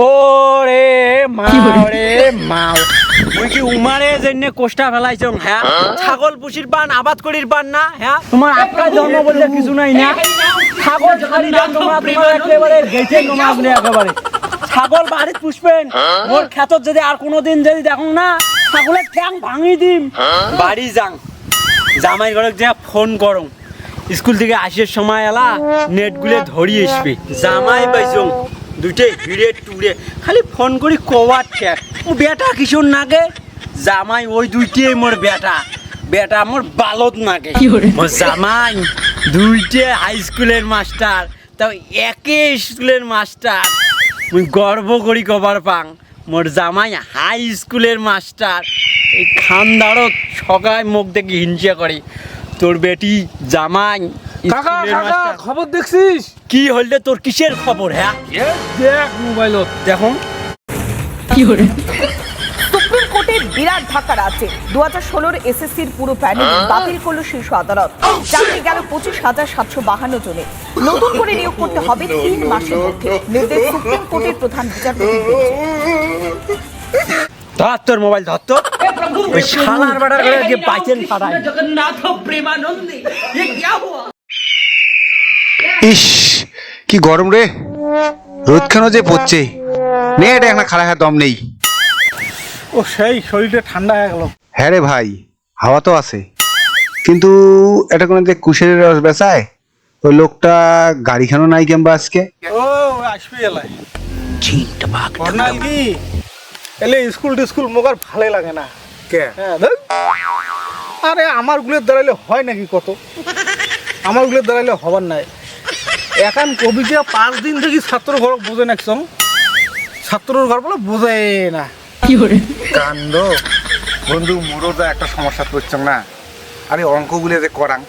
ওরে মাও রে মাও। মুই কি উমারে জন্য কোষ্টা ফেলাইছং হ্যাঁ? ছাগল পুষির পান আবাদ করির পান না হ্যাঁ? তোমার আটকা জন্ম বলতে কিছু নাই না? ছাগল ছাড়ি দেন তোমরা তোমার একেবারে গেছে বলে একেবারে। ছাগল বাড়িত পুষবেন ওর ক্ষেতত যদি আর কোনোদিন যদি দেখুন না ছাগলের ঠ্যাং ভাঙি দিম। বাড়ি যাং। জামাই ঘরে যে ফোন করুন স্কুল থেকে আসার সময় এলা নেট গুলে ধরি আসবে। জামাই পাইছং দুটে ভিড়ে টুড়ে খালি ফোন করি কবার ঠেক ও বেটা কিশোর নাগে? জামাই ওই দুইটাই মোর বেটা। বেটা মোর বালত নাগে। মোর জামাই দুইটে হাই স্কুলের মাস্টার তাও একে স্কুলের মাস্টার মুই গর্ব করি কবার পাং মোর জামাই হাই স্কুলের মাস্টার এই খানদারত সকায় মুখ দেখি হিংসা করে। তোর বেটি জামাই কাকা কাকা খবর দেখছিস? কি হইলে তোর কিসের খবর হ্যাঁ? দেখ মোবাইলত। দেখুন। কি হলে? বিরাট ধাক্কার আছে। দু হাজার ষোলোর এসএসসির পুরো প্যানেল হ্যাঁ? বাতিল করল শীর্ষ আদালত। চাকরি গেল পঁচিশ হাজার সাতশো বাহান্ন জনে। নতুন করে নিয়োগ করতে হবে তিন মাসের মধ্যে। নির্দেশ সুপ্রিম কোর্টের প্রধান বিচারপতি ধর তোর মোবাইল ধর তো ওই শালার বেটার বাইচেন ফাটায়। জগন্নাথ প্রেমানন্দী। ইস কি গরম রে। রোদখানো যে পড়ছে? নে এটা একটা খাড়া দম নেই। ও সেই শরীরটা ঠান্ডা হয়ে গেল। হ্যাঁ রে ভাই হাওয়া তো আছে। কিন্তু এটা কোনো যে কুশের রস বেচায়? ওই লোকটা গাড়িখানো নাই কেমবা আজকে। ও আসবি এলাই করনাল কি? এলে স্কুল টিস্কুল মোক আর ভালো লাগে না। কে? হ্যাঁ ধুর। আরে আমার গুলের দাঁড়াইলে হয় নাকি কত? আমার গুলের দাঁড়াইলে হবার নাই। এখন কবিকে পাঁচ দিন থেকে ছাত্র ঘর বোঝে না নাকছং ছাত্রর ঘর বলে বোঝে না। কি করে? কাণ্ড। বন্ধু মোরও তো একটা সমস্যা করছং না? আরে অঙ্কগুলো যে করাং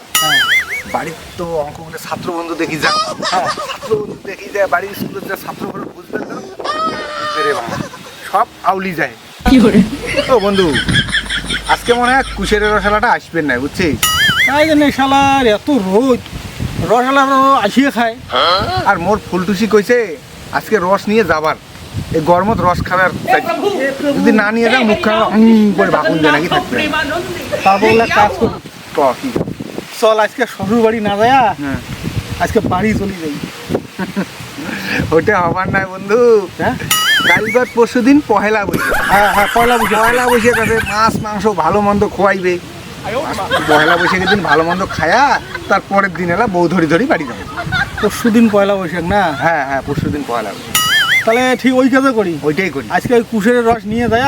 বাড়ির তো অঙ্কগুলো ছাত্র বন্ধু দেখি যা হ্যাঁ, ছাত্র বন্ধু দেখি যায় বাড়ির স্কুলের যে ছাত্র ঘর বুঝবে তো রে সব আউলি যায়। ও বন্ধু আজকে মনে হয় কুশের রসালাটা আসবেন না বুঝছিস? তাই জানি শালার এত রোদ। রস আলাম আসিয়ে খায়। আর মোর ফুলটুসি কইছে আজকে রস নিয়ে যাবার এই গরমত রস খাবার যদি না নিয়ে যাও মুখ খাওয়া করে বাকুন দিয়ে নাকি থাকবে। তারপর কাজ করি চল আজকে শ্বশুর বাড়ি না যায় আজকে বাড়ি চলে যাই। ওটা হবার নাই বন্ধু। হ্যাঁ পরশু দিন পহেলা বৈশাখ। হ্যাঁ হ্যাঁ পয়লা বৈশাখ। পয়লা বৈশাখ আছে মাছ মাংস ভালো মন্দ খোয়াইবে পয়লা বৈশাখের দিন ভালো মন্দ খায়া তার পরের দিন এলা বউ ধরি ধরি বাড়ি যাবে। পরশু দিন পয়লা বৈশাখ না? হ্যাঁ হ্যাঁ পরশু দিন পয়লা বৈশাখ। তাহলে ঠিক ওই কাজে করি। ওইটাই করি। আজকে ওই কুশের রস নিয়ে যায়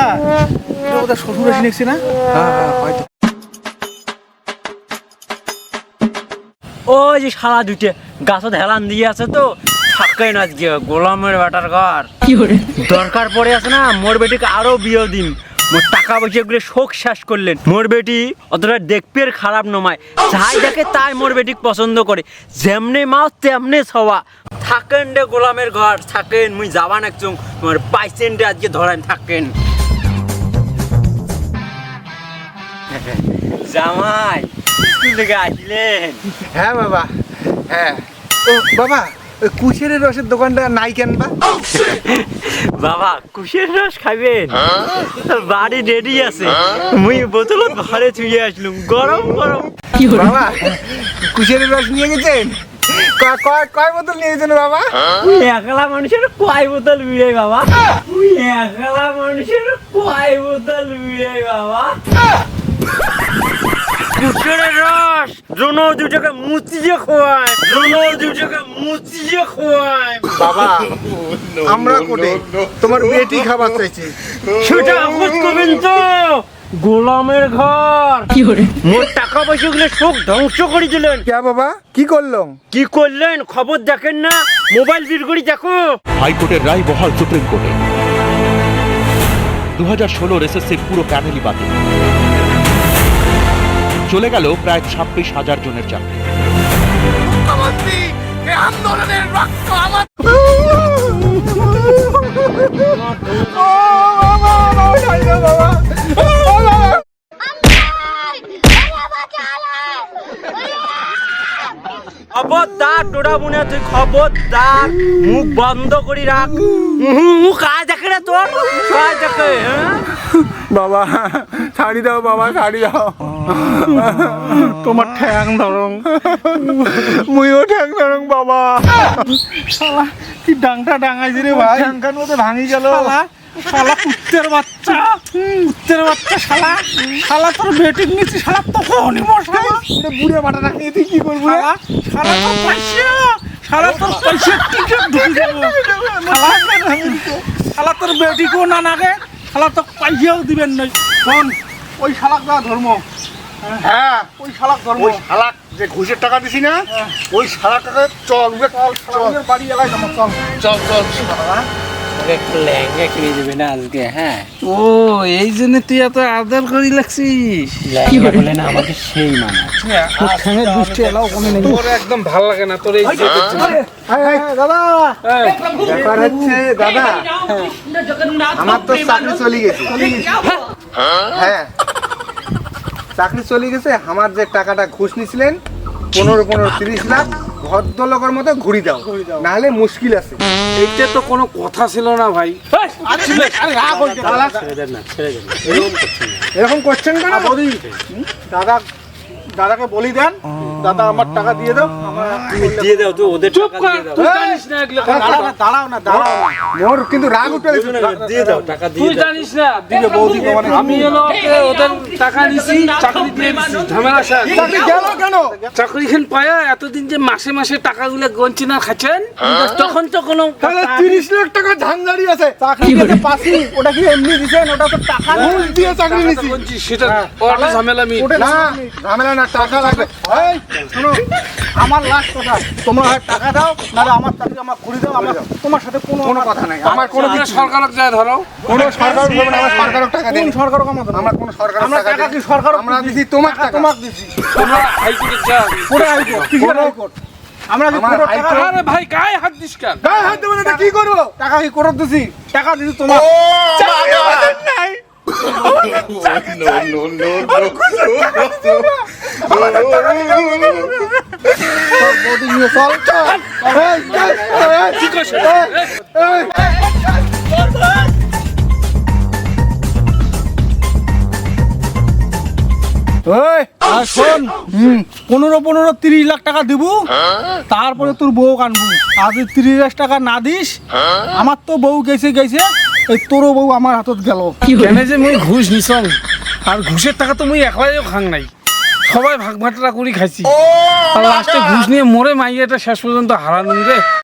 ওদের শ্বশুর এসে নিচ্ছি না? হ্যাঁ হ্যাঁ হয়তো। ওই যে শালা দুইটে গাছত হেলান দিয়ে আছে তো থাকে না আজকে গোলামের বাটার ঘর। দরকার পড়ে আছে না মোর বেটিকে আরও বিয়ে দিন। মোর টাকা পয়সা গুলো শোক শেষ করলেন। মোর বেটি অতটা দেখবে খারাপ নমায়। যাই দেখে তাই মোর বেটি পছন্দ করে। যেমনে মা তেমনে সবা থাকেন রে গোলামের ঘর, থাকেন, মুই যাবান একচুং তোমার পাইসেন্টে আজকে ধরেন, থাকেন। জামাই, স্কুল থেকে আসলেন হ্যাঁ বাবা হ্যাঁ। ও, বাবা ওই কুশের রসের দোকানটা নাই কেন বা? বাবা কুশের রস খাবেন বাড়ি রেডি আছে। মুই বোতলত ঘরে থুয়ে আসলুম গরম গরম। বাবা কুশের রস নিয়ে গেছেন? ক- কয় কয় বোতল নিয়ে গেছেন বাবা? একলা মানুষের কয় বোতল বিড়ে বাবা? তুই একলা মানুষের কয় বোতল বিড়ে বাবা? কুশের রস! দুটাকে মুচিয়ে খোয়ায়। দুটাকে মুচিয়ে খোয়ায়। বাবা আমরা কোটে? তোমার বেটি খাবার চাইছি। সেটা আপদ করবেন তো গোলামের ঘর। মোর টাকা পয়সা গুলো সব ধ্বংস করে দিলেন। কে বাবা? কি করলাম কি করলেন? খবর দেখেন না? মোবাইল বিল করে দেখো। হাইকোর্টের রায় বহাল সুপ্রিম কোর্টে। দু হাজার ষোলোর এসএসসি পুরো প্যানেলই বাতিল। চলে গেল প্রায় ছাব্বিশ হাজার জনের চাকরি। খবরদার টোড়া বুনে তুই খবরদার। মুখ বন্ধ করি রাখ। মুখ কাজ দেখে রে তোর। কাজ দেখে হ্যাঁ? বাবা ছাড়ি দাও বাবা ছাড়ি দাও। তোমার ঠ্যাং ধরং মুইও ঠ্যাং ধরং বাবা। শালা কি ডাংটা ডাঙাইছি রে ভাই। ঠ্যাংখান মধ্যে ভাঙি গেল। শালা শালা কুত্তের বাচ্চা। কুত্তের বাচ্চা শালা। শালা তোর বেটিং নিচ্ছি শালা তখনই মশা বুড়ে বাটা নিয়ে তুই কি করবি রে? শালা শালা তোর পয়সা। শালা তোর পয়সা টিকিট ঢুকে যাব শালা শালা তোর বেটিকেও না নাগে। শালা তো পয়সাও দিবেন নই। শোন ওই শালাক ধর্ম। হ্যাঁ ওই শালাক ধর্ম। ওই শালাক যে ঘুষের টাকা দিছি না ওই শালাকটাকে চল উড়ে চল চল। বাড়ি এলাকায় যাব চল। চল চল। একটা লেহেঙ্গা কিনে দেবে না আজকে হ্যাঁ? ও এই জন্য তুই এত আদর করি লাগছিস। লেহেঙ্গা বলে না আমাকে সেই মানা ঠ্যাঙের দৃষ্টি এলাও কোনো নেই। তোর একদম ভালো লাগে না তোর এই দাদা। ব্যাপার হচ্ছে দাদা। আমার তো চাকরি চলে গেছে। হ্যাঁ। হ্যাঁ। চাকরি চলে গেছে আমার যে টাকাটা ঘুষ নিছিলেন পনেরো পনেরো তিরিশ লাখ ভদ্রলোকের মতো ঘুরি দাও নাহলে মুশকিল আছে। এইটা তো কোনো কথা ছিল না ভাই। ছেড়ে দেন না ছেড়ে দেন এরকম করছেন কেন? দাদা দাদাকে বলি দেন দাদা আমার টাকা দিয়ে দাও। দিয়ে দাও তুই ওদের চুপ কর তুই জানিস না এগুলো দাঁড়াও না দাঁড়াও না দাঁড়াও মোর কিন্তু রাগ উঠে গেছে। দিয়ে দাও টাকা দিয়ে তুই জানিস না দিবে বৌদি আমি হলো ওদের টাকা নিছি চাকরি দিয়ে দিছি ঝামেলা শেষ। কেন? চাকরি খান পায়া এতদিন যে মাসে মাসে টাকাগুলো গঞ্চি না খাচ্ছেন তখন তো কোনো তাহলে তিরিশ লাখ টাকা ঝান্ডারি আছে। চাকরি পাসি ওটা কি এমনি দিছেন? ওটা তো টাকা না ঘুষ দিয়ে চাকরি নিছি গঞ্চি সেটা ওটা ঝামেলা আমি না। ঝামেলা না টাকা লাগবে। এই, শোনো আমার লাস্ট কথা তোমরা হয় টাকা দাও নাহলে আমার চাকরি আমার ঘুরি দাও আমার তোমার সাথে কোনো কোনো কথা নাই। আমার কোনো কোনো সরকারক যায় ধরো। কোনো সরকার বলবে না আমার সরকারক টাকা দেন কোন সরকার আমাদের আমরা কোনো সরকার আমরা টাকা কি সরকার আমরা দিছি? তোমার টাকা। তোমাক দিছি। তোমরা হাইকোর্টে যা। কোরে হাইকোর্ট কিসের হাইকোর্ট আমরা কি আমার টাকা আরে ভাই গায়ে হাত দিস কেন? গায়ে হাত দেবেন এটা কি করব? টাকা কি কোর্ট দিছি? টাকা দিছি তোমার। বৌদি নিয়ে চল কি করছে ওই আর শোন পনেরো পনেরো তিরিশ লাখ টাকা দিব। তারপরে তোর বউ আনব আর যদি তিরিশ লাখ টাকা না দিস আমার তো বউ গেছে গেছে এই তোরও বউ আমার হাতত গেল। কেন যে মুই ঘুষ নিছং? আর ঘুষের টাকা তো মুই একলাইও খাং নাই। সবাই ভাগ ভাটরা করি খাইছি। আর লাস্টে ঘুষ নিয়ে মরে মাইয়াটা শেষ পর্যন্ত হারানুন রে